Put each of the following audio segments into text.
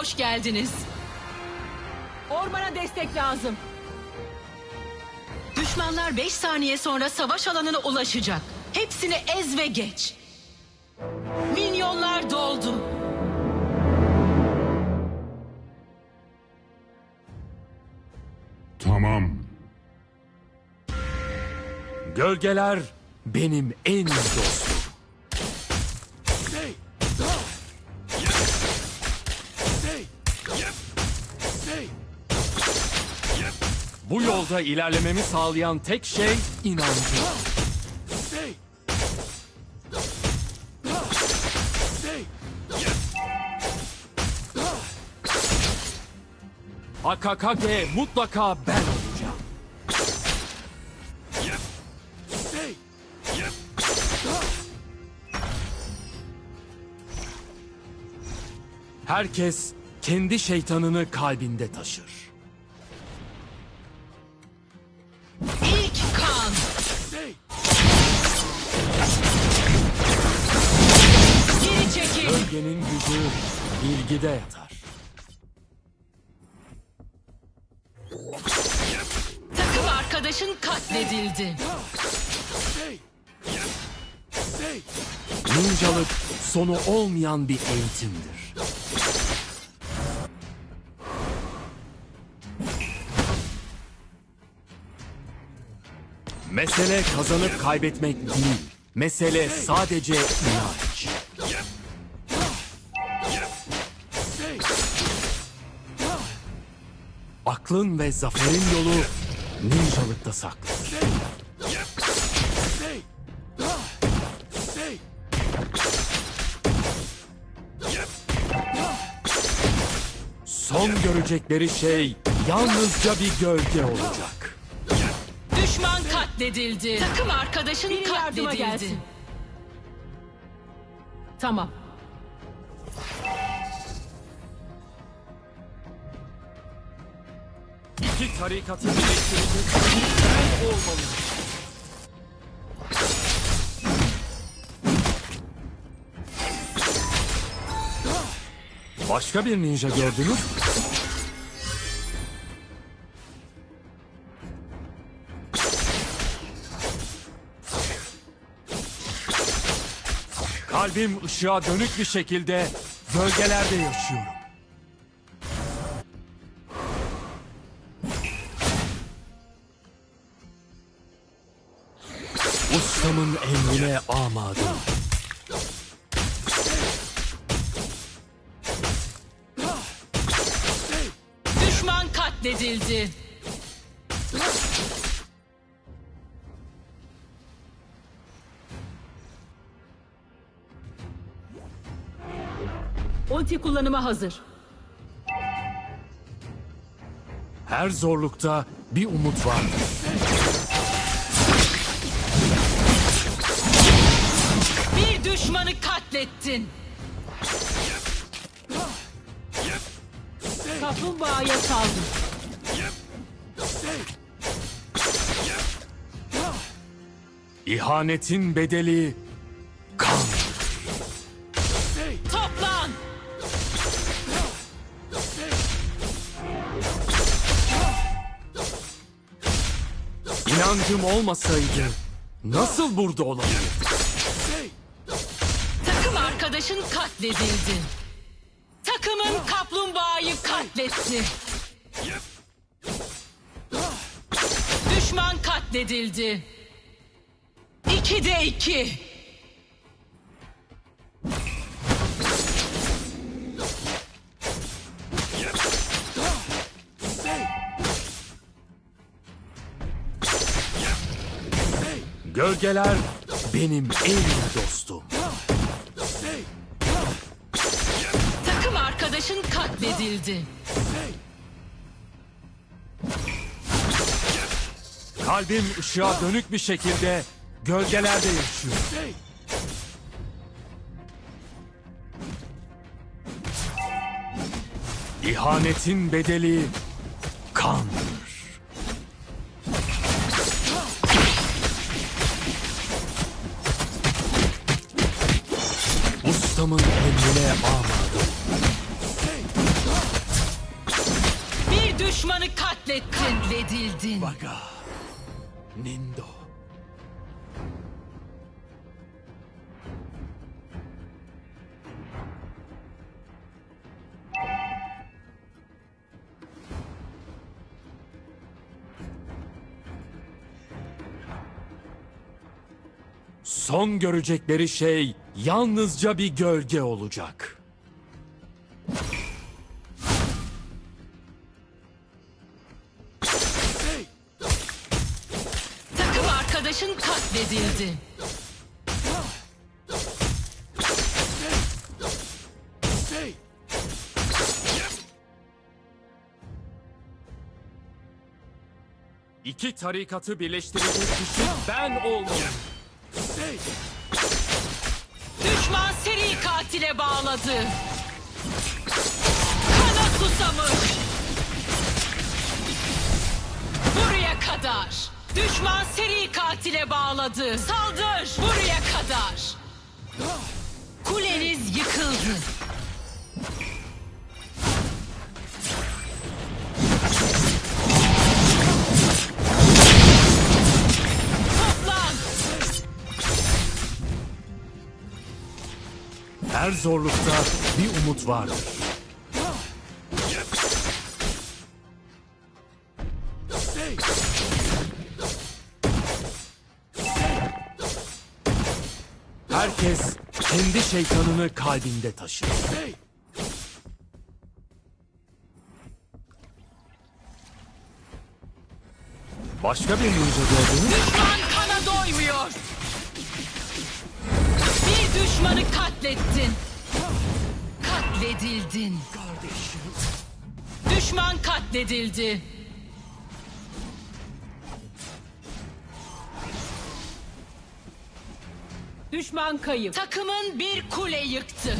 Hoş geldiniz. Ormana destek lazım. Düşmanlar 5 saniye sonra savaş alanına ulaşacak. Hepsini ez ve geç. Minyonlar doldu. Tamam. Gölgeler benim en iyi dostum. Bu yolda ilerlememi sağlayan tek şey inancım. Akakage mutlaka ben olacağım. Herkes kendi şeytanını kalbinde taşır. Çekil. Gölgenin gücü bilgide yatar. Takım arkadaşın katledildi. Ninjalık sonu olmayan bir eğitimdir. Mesele kazanıp kaybetmek değil. Mesele sadece inanç. Aklın ve zaferin yolu ninjalıkta saklı. Son görecekleri şey yalnızca bir gölge olacak. Düşman katledildi. Takım arkadaşın Biri yardıma katledildi. gelsin. Tamam. İki tarikatı birleştirecek ben. Başka bir ninja gördünüz? Kalbim ışığa dönük bir şekilde gölgelerde yaşıyorum. Emrine amadım. Düşman katledildi. Ulti kullanıma hazır. Her zorlukta bir umut vardır. Katlettin. Kaplumbağaya saldır. İhanetin bedeli kan. Toplan. İnancım olmasaydı nasıl burada olabilirdim? Arkadaşın katledildi. Takımın kaplumbağayı katletti. Düşman katledildi. İki de iki. Gölgeler benim en iyi dostum. Takım arkadaşın katledildi. Kalbim ışığa dönük bir şekilde gölgelerde yaşıyor. İhanetin bedeli kandır. Katledildin. Baga. Nindo. Son görecekleri şey yalnızca bir gölge olacak. Katledildi. İki tarikatı birleştirecek kişi ben olmalıyım. Düşman seri katile bağladı. Kana susamış. Buraya kadar. Düşman seri katile bağladı. Saldır. Buraya kadar. Kuleniz yıkıldı. Her zorlukta bir umut vardır. Herkes kendi şeytanını kalbinde taşır. Başka bir ninja gördünüz? Düşman kana doymuyor. Bir düşmanı katlettin. Katledildin. Kardeşim. Düşman katledildi. Düşman kayıp. Takımın bir kule yıktı.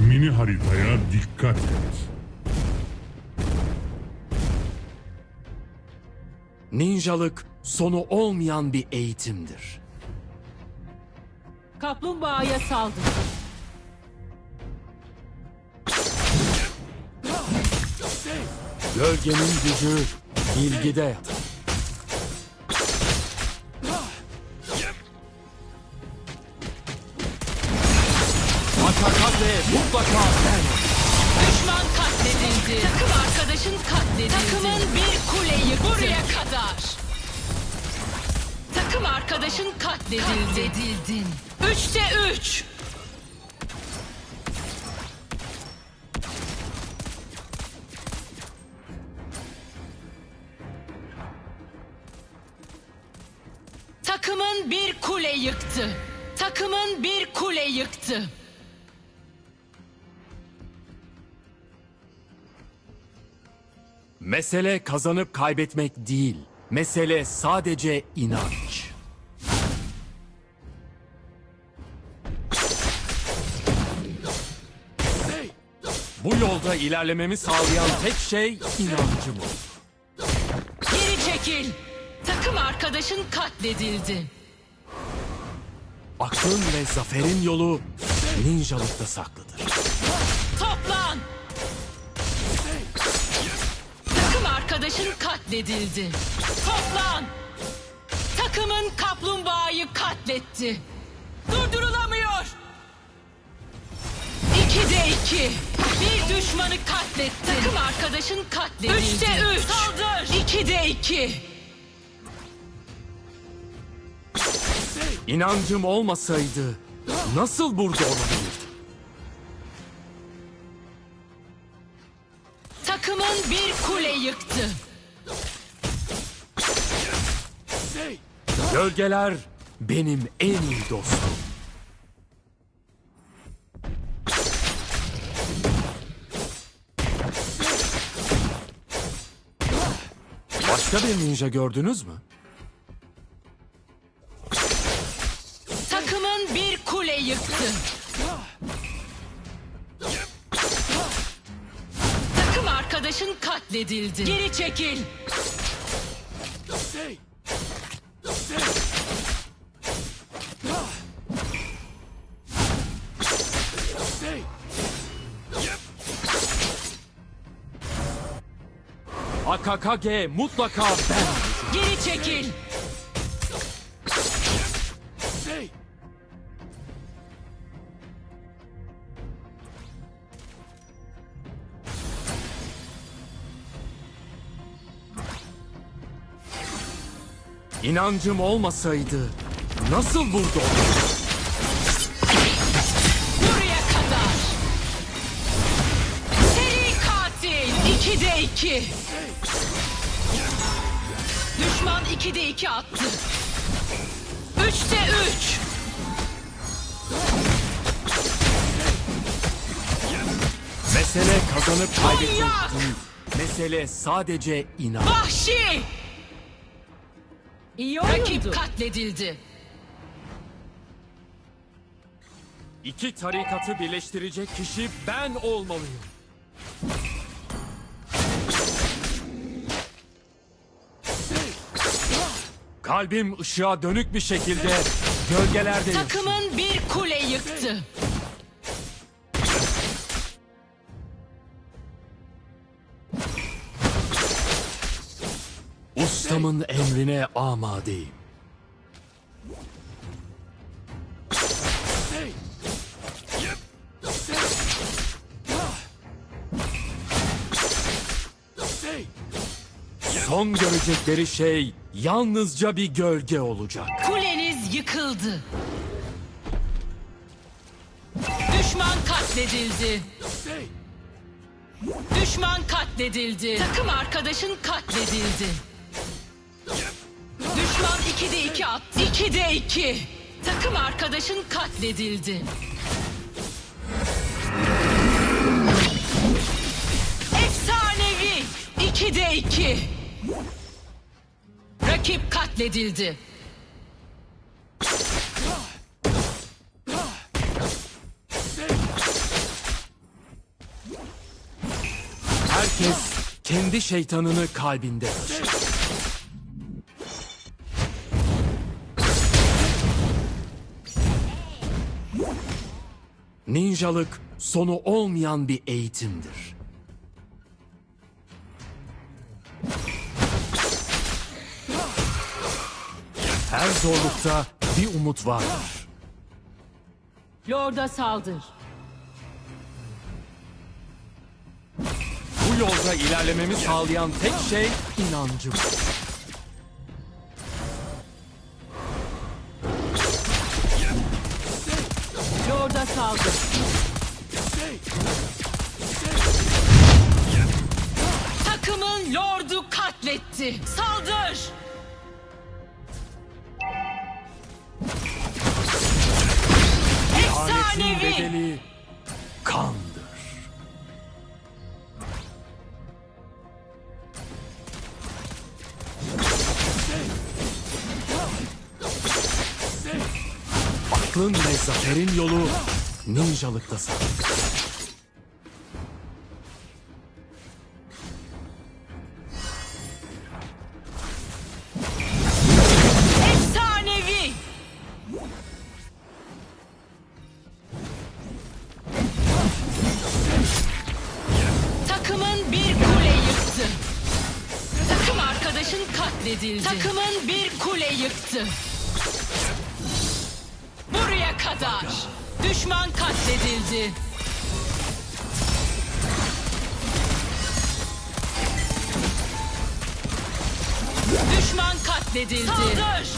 Mini haritaya dikkat et. Ninjalık sonu olmayan bir eğitimdir. Kaplumbağaya saldır. Gölgenin gücü bilgide yatar. Ve mutlaka ben. Düşman katledildi. Takım arkadaşın katledildi. Takımın bir kule yıktı. Buraya kadar. Takım arkadaşın katledildi. Katledildin. Üçte üç. Takımın bir kule yıktı. Takımın bir kule yıktı. Mesele kazanıp kaybetmek değil. Mesele sadece inanç. Bu yolda ilerlememi sağlayan tek şey inancım olur. Geri çekil. Takım arkadaşın katledildi. Aklın ve zaferin yolu ninjalıkta saklıdır. Katledildi. Toplan. Takımın kaplumbağayı katletti. Durdurulamıyor. İki de iki. Bir düşmanı katletti. Takım arkadaşın katledildi. Üçte üç. Saldır. İki de iki. İnancım olmasaydı nasıl burada olabilirdim? Gölgeler benim en iyi dostum. Başka bir ninja gördünüz mü? Takımın bir kule yıktı. Takım arkadaşın katledildi. Geri çekil. Akakage mutlaka ben. Geri çekil. İnancım olmasaydı nasıl burada olurdum? Buraya kadar. Seri katil. 2'de 2. Düşman 2'de 2 attı. 3'te 3. Mesele kazanıp kaybetmek değil. Mesele sadece inan. Vahşi. İyi oyundu. Rakip katledildi. İki tarikatı birleştirecek kişi ben olmalıyım. Kalbim ışığa dönük bir şekilde gölgelerde yaşıyor. Takımın bir kule yıktı. Ustamın emrine amadeyim. Son görecekleri şey yalnızca bir gölge olacak. Kuleniz yıkıldı. Düşman katledildi. Düşman katledildi. Takım arkadaşın katledildi. Düşman 2'de 2 attı. 2'de 2. Takım arkadaşın katledildi. Efsanevi 2'de 2. Rakip katledildi. Herkes kendi şeytanını kalbinde. Ninjalık sonu olmayan bir eğitimdir. Zorlukta bir umut vardır. Lord'a saldır. Bu yolda ilerlememi sağlayan tek şey inancım. Lord'a saldır. Takımın lordu katletti. Saldır! Efsanevi! bedeli kandır. Aklın ve zaferin yolu ninjalıkta saklı. Takımın bir kule yıktı. Buraya kadar. Düşman katledildi. Düşman katledildi. Saldır!